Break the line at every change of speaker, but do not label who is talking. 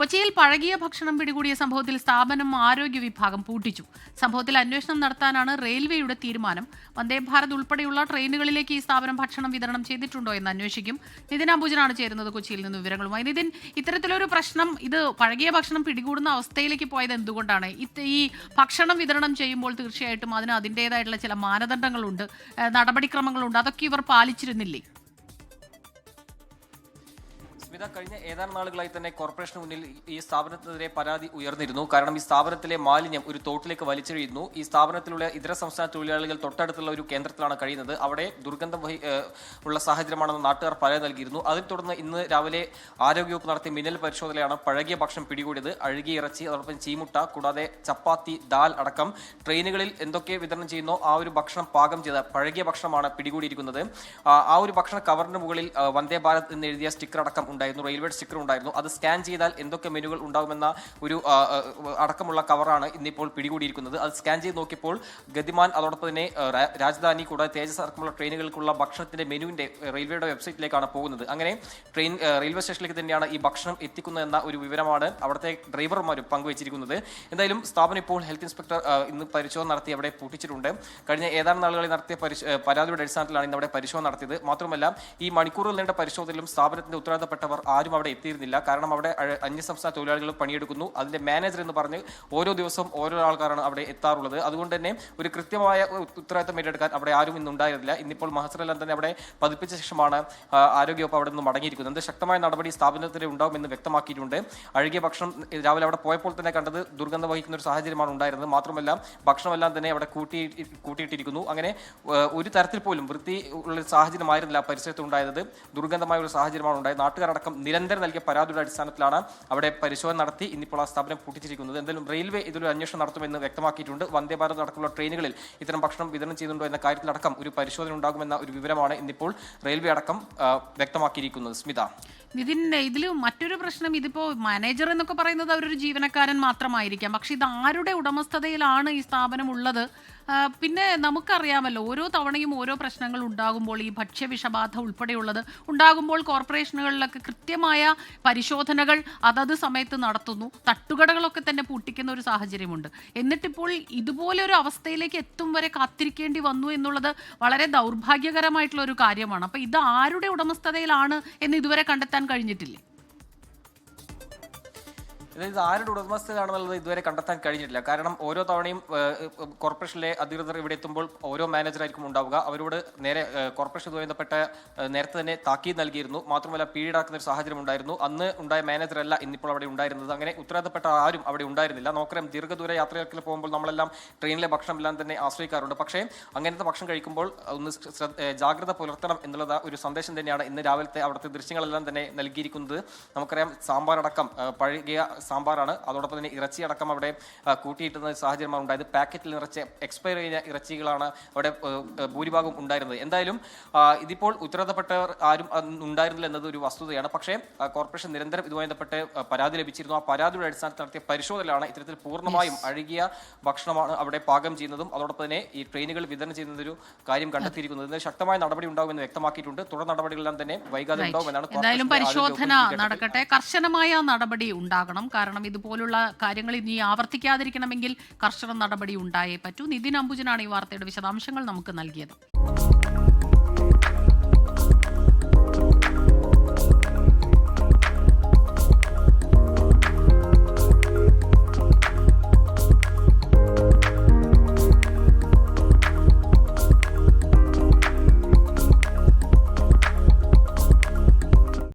കൊച്ചിയിൽ പഴകിയ ഭക്ഷണം പിടികൂടിയ സംഭവത്തിൽ സ്ഥാപനം ആരോഗ്യ വിഭാഗം പൂട്ടിച്ചു. സംഭവത്തിൽ അന്വേഷണം നടത്താനാണ് റെയിൽവേയുടെ തീരുമാനം. വന്ദേ ഭാരത് ഉൾപ്പെടെയുള്ള ട്രെയിനുകളിലേക്ക് ഈ സ്ഥാപനം ഭക്ഷണം വിതരണം ചെയ്തിട്ടുണ്ടോ എന്ന് അന്വേഷിക്കും. നിതിൻ അംബുജനാണ് ചേരുന്നത് കൊച്ചിയിൽ നിന്ന് വിവരങ്ങളുമായി. നിതിൻ ഇത്തരത്തിലൊരു പ്രശ്നം ഇത് പഴകിയ ഭക്ഷണം പിടികൂടുന്ന അവസ്ഥയിലേക്ക് പോയത് എന്തുകൊണ്ടാണ്? ഈ ഭക്ഷണം വിതരണം ചെയ്യുമ്പോൾ തീർച്ചയായിട്ടും അതിന് അതിന്റെതായിട്ടുള്ള ചില മാനദണ്ഡങ്ങളുണ്ട് നടപടിക്രമങ്ങളുണ്ട് അതൊക്കെ ഇവർ പാലിച്ചിരുന്നില്ലേ?
സ്മിത കഴിഞ്ഞ ഏതാനും നാളുകളായി തന്നെ കോർപ്പറേഷന് മുന്നിൽ ഈ സ്ഥാപനത്തിനെതിരെ പരാതി ഉയർന്നിരുന്നു. കാരണം ഈ സ്ഥാപനത്തിലെ മാലിന്യം ഒരു തോട്ടിലേക്ക് വലിച്ചെഴിയുന്നു ഈ സ്ഥാപനത്തിലുള്ള ഇതര സംസ്ഥാന തൊഴിലാളികൾ തൊട്ടടുത്തുള്ള ഒരു കേന്ദ്രത്തിലാണ് കഴിയുന്നത്. അവിടെ ദുർഗന്ധം ഉള്ള സാഹചര്യമാണെന്ന് നാട്ടുകാർ പരാതി നൽകിയിരുന്നു. അതിനെ തുടർന്ന് ഇന്ന് രാവിലെ ആരോഗ്യവകുപ്പ് നടത്തിയ മിന്നൽ പരിശോധനയാണ് പഴകിയ ഭക്ഷണം പിടികൂടിയത്. അഴുകിയ ഇറച്ചി അതോടൊപ്പം ചീമുട്ട കൂടാതെ ചപ്പാത്തി ദാൽ അടക്കം ട്രെയിനുകളിൽ എന്തൊക്കെ വിതരണം ചെയ്യുന്നോ ആ ഒരു ഭക്ഷണം പാകം ചെയ്ത പഴകിയ ഭക്ഷണമാണ് പിടികൂടിയിരിക്കുന്നത്. ആ ഒരു ഭക്ഷണ കവറിന് മുകളിൽ വന്ദേ ഭാരത് എന്ന് എഴുതിയ സ്റ്റിക്കർ അടക്കം ഉണ്ടായിരുന്നു. റെയിൽവേ സ്റ്റിക്കർ ഉണ്ടായിരുന്നു. അത് സ്കാൻ ചെയ്താൽ എന്തൊക്കെ മെനുകൾ ഉണ്ടാകുമെന്ന ഒരു അടക്കമുള്ള കവറാണ് ഇന്നിപ്പോൾ പിടികൂടിയിരിക്കുന്നത്. അത് സ്കാൻ ചെയ്ത് നോക്കിയപ്പോൾ ഗതിമാൻ അതോടൊപ്പം തന്നെ രാജധാനി കൂടാതെ തേജസ് അടക്കമുള്ള ട്രെയിനുകൾക്കുള്ള ഭക്ഷണത്തിന്റെ മെനുവിന്റെ റെയിൽവേയുടെ വെബ്സൈറ്റിലേക്കാണ് പോകുന്നത്. അങ്ങനെ ട്രെയിൻ റെയിൽവേ സ്റ്റേഷനിലേക്ക് തന്നെയാണ് ഈ ഭക്ഷണം എത്തിക്കുന്നതെന്ന ഒരു വിവരമാണ് അവിടുത്തെ ഡ്രൈവർമാരും പങ്കുവച്ചിരിക്കുന്നത്. എന്തായാലും സ്ഥാപനം ഇപ്പോൾ ഹെൽത്ത് ഇൻസ്പെക്ടർ ഇന്ന് പരിശോധന നടത്തി അവിടെ പൂട്ടിച്ചിട്ടുണ്ട്. കഴിഞ്ഞ ഏതാനും നാളുകളിൽ നടത്തിയ പരാതിയുടെ അടിസ്ഥാനത്തിലാണ് ഇന്ന് അവിടെ പരിശോധന നടത്തിയത്. മാത്രമല്ല ഈ മണിക്കൂറുകൾ നീണ്ട പരിശോധനയിലും സ്ഥാപനത്തിന്റെ ആരും അവിടെ എത്തിയിരുന്നില്ല. കാരണം അവിടെ അന്യ സംസ്ഥാന തൊഴിലാളികൾ പണിയെടുക്കുന്നു. അതിന്റെ മാനേജർ എന്ന് പറഞ്ഞ് ഓരോ ദിവസവും ഓരോ ആൾക്കാരാണ് അവിടെ എത്താറുള്ളത്. അതുകൊണ്ട് തന്നെ ഒരു കൃത്യമായ ഉത്തരവാദിത്തം ഏറ്റെടുക്കാൻ അവിടെ ആരും ഇന്ന് ഉണ്ടായിരുന്നില്ല. ഇന്നിപ്പോൾ മഹസറെല്ലാം തന്നെ അവിടെ പതിപ്പിച്ച ശേഷമാണ് ആരോഗ്യവകുപ്പ് അവിടെ നിന്ന് മടങ്ങിയിരിക്കുന്നത്. ശക്തമായ നടപടി സ്ഥാപനത്തിന് ഉണ്ടാകുമെന്ന് വ്യക്തമാക്കിയിട്ടുണ്ട്. അഴുകിയ ഭക്ഷണം രാവിലെ അവിടെ പോയപ്പോൾ തന്നെ കണ്ടത് ദുർഗന്ധം വഹിക്കുന്ന ഒരു സാഹചര്യമാണ് ഉണ്ടായിരുന്നത്. മാത്രമല്ല ഭക്ഷണമെല്ലാം തന്നെ അവിടെ കൂട്ടി കൂട്ടിയിട്ടിരിക്കുന്നു. അങ്ങനെ ഒരു തരത്തിൽ പോലും വൃത്തി ഉള്ള സാഹചര്യമായിരുന്നില്ല പരിസരത്ത് ഉണ്ടായത്. ദുർഗന്ധമായ ഒരു സാഹചര്യമാണ് ഉണ്ടായത്. നാട്ടുകാരടക്കം നിരന്തരം നൽകിയ പരാതിയുടെ അടിസ്ഥാനത്തിലാണ് അവിടെ പരിശോധന നടത്തി ഇന്നിപ്പോൾ ആ സ്ഥാപനം പൂട്ടിച്ചിരിക്കുന്നത്. എന്തായാലും റെയിൽവേ ഇതിലൊരു അന്വേഷണം നടത്തുമെന്ന് വ്യക്തമാക്കിയിട്ടുണ്ട്. വന്ദേ ഭാരത് അടക്കമുള്ള ട്രെയിനുകളിൽ ഇത്തരം ഭക്ഷണം വിതരണം ചെയ്യുന്നുണ്ടോ എന്ന കാര്യത്തിലടക്കം ഒരു പരിശോധന ഉണ്ടാകുമെന്ന ഒരു വിവരമാണ് ഇന്നിപ്പോൾ റെയിൽവേ അടക്കം വ്യക്തമാക്കിയിരിക്കുന്നത്. സ്മിത.
നിതിൻ ഇതിൽ മറ്റൊരു പ്രശ്നം ഇതിപ്പോൾ മാനേജർ എന്നൊക്കെ പറയുന്നത് അവരൊരു ജീവനക്കാരൻ മാത്രമായിരിക്കാം. പക്ഷെ ഇത് ആരുടെ ഉടമസ്ഥതയിലാണ് ഈ സ്ഥാപനം ഉള്ളത്? പിന്നെ നമുക്കറിയാമല്ലോ ഓരോ തവണയും ഓരോ പ്രശ്നങ്ങൾ ഉണ്ടാകുമ്പോൾ ഈ ഭക്ഷ്യവിഷബാധ ഉൾപ്പെടെയുള്ളത് ഉണ്ടാകുമ്പോൾ കോർപ്പറേഷനുകളിലൊക്കെ കൃത്യമായ പരിശോധനകൾ അതത് സമയത്ത് നടത്തുന്നു. തട്ടുകടകളൊക്കെ തന്നെ പൂട്ടിക്കുന്ന ഒരു സാഹചര്യമുണ്ട്. എന്നിട്ടിപ്പോൾ ഇതുപോലെ ഒരു അവസ്ഥയിലേക്ക് എത്തും വരെ കാത്തിരിക്കേണ്ടി വന്നു എന്നുള്ളത് വളരെ ദൗർഭാഗ്യകരമായിട്ടുള്ള ഒരു കാര്യമാണ്. അപ്പൊ ഇത് ആരുടെ ഉടമസ്ഥതയിലാണ് എന്ന് ഇതുവരെ കണ്ടെത്താൻ കഴിഞ്ഞിട്ടില്ലേ?
അതായത് ആരുടെ ഉടമസ്ഥതയാണെന്നുള്ളത് ഇതുവരെ കണ്ടെത്താൻ കഴിഞ്ഞിട്ടില്ല. കാരണം ഓരോ തവണയും കോർപ്പറേഷനിലെ അധികൃതർ ഇവിടെ എത്തുമ്പോൾ ഓരോ മാനേജറായിരിക്കും ഉണ്ടാവുക. അവരോട് നേരെ കോർപ്പറേഷൻ ബന്ധപ്പെട്ട നേരത്തെ തന്നെ താക്കീത് നൽകിയിരുന്നു. മാത്രമല്ല പീഡാക്കുന്ന ഒരു സാഹചര്യം ഉണ്ടായിരുന്നു. അന്ന് ഉണ്ടായ മാനേജറല്ല ഇന്നിപ്പോൾ അവിടെ ഉണ്ടായിരുന്നത്. അങ്ങനെ ഉത്തരവാദപ്പെട്ട ആരും അവിടെ ഉണ്ടായിരുന്നില്ല. നോക്കറിയാം ദീർഘദൂര യാത്രയൊക്കെ പോകുമ്പോൾ നമ്മളെല്ലാം ട്രെയിനിലെ ഭക്ഷണം എല്ലാം തന്നെ ആശ്രയിക്കാറുണ്ട്. പക്ഷേ അങ്ങനത്തെ ഭക്ഷണം കഴിക്കുമ്പോൾ ഒന്ന് ജാഗ്രത പുലർത്തണം എന്നുള്ളത് ഒരു സന്ദേശം തന്നെയാണ് ഇന്ന് രാവിലത്തെ അവിടുത്തെ ദൃശ്യങ്ങളെല്ലാം തന്നെ നൽകിയിരിക്കുന്നത്. നമുക്കറിയാം ഏഹ്, പഴകിയ സാമ്പാറാണ്. അതോടൊപ്പം തന്നെ ഇറച്ചി അടക്കം അവിടെ കൂട്ടിയിട്ടുന്ന സാഹചര്യമാണ് ഉണ്ടായത്. പാക്കറ്റിൽ നിറച്ച എക്സ്പയർ കഴിഞ്ഞ ഇറച്ചികളാണ് അവിടെ ഭൂരിഭാഗം ഉണ്ടായിരുന്നത്. എന്തായാലും ഇതിപ്പോൾ ഉത്തരവാദപ്പെട്ടവർ ആരും ഉണ്ടായിരുന്നില്ല എന്നത് ഒരു വസ്തുതയാണ്. പക്ഷേ കോർപ്പറേഷൻ നിരന്തരം ഇതുമായി ബന്ധപ്പെട്ട് പരാതി ലഭിച്ചിരുന്നു. ആ പരാതിയുടെ അടിസ്ഥാനത്തിൽ നടത്തിയ പരിശോധനയിലാണ് ഇത്തരത്തിൽ പൂർണമായും അഴുകിയ ഭക്ഷണമാണ് അവിടെ പാകം ചെയ്യുന്നതും അതോടൊപ്പം തന്നെ ഈ ട്രെയിനുകൾ വിതരണം ചെയ്യുന്നതൊരു കാര്യം കണ്ടെത്തിയിരിക്കുന്നത്. ഇതിന് ശക്തമായ നടപടി ഉണ്ടാകുമെന്ന് വ്യക്തമാക്കിയിട്ടുണ്ട്. തുടർ നടപടികളെല്ലാം തന്നെ വൈകാതെ ഉണ്ടാകുമെന്നാണ്
പരിശോധന നടക്കട്ടെ. കർശനമായ നടപടി ഉണ്ടാകണം. കാരണം ഇതുപോലുള്ള കാര്യങ്ങൾ ഇനി ആവർത്തിക്കാതിരിക്കണമെങ്കിൽ കർശന നടപടി ഉണ്ടായേ പറ്റൂ. നിതിൻ അംബുജനാണ് ഈ വാർത്തയുടെ വിശദാംശങ്ങൾ നമുക്ക് നൽകിയത്.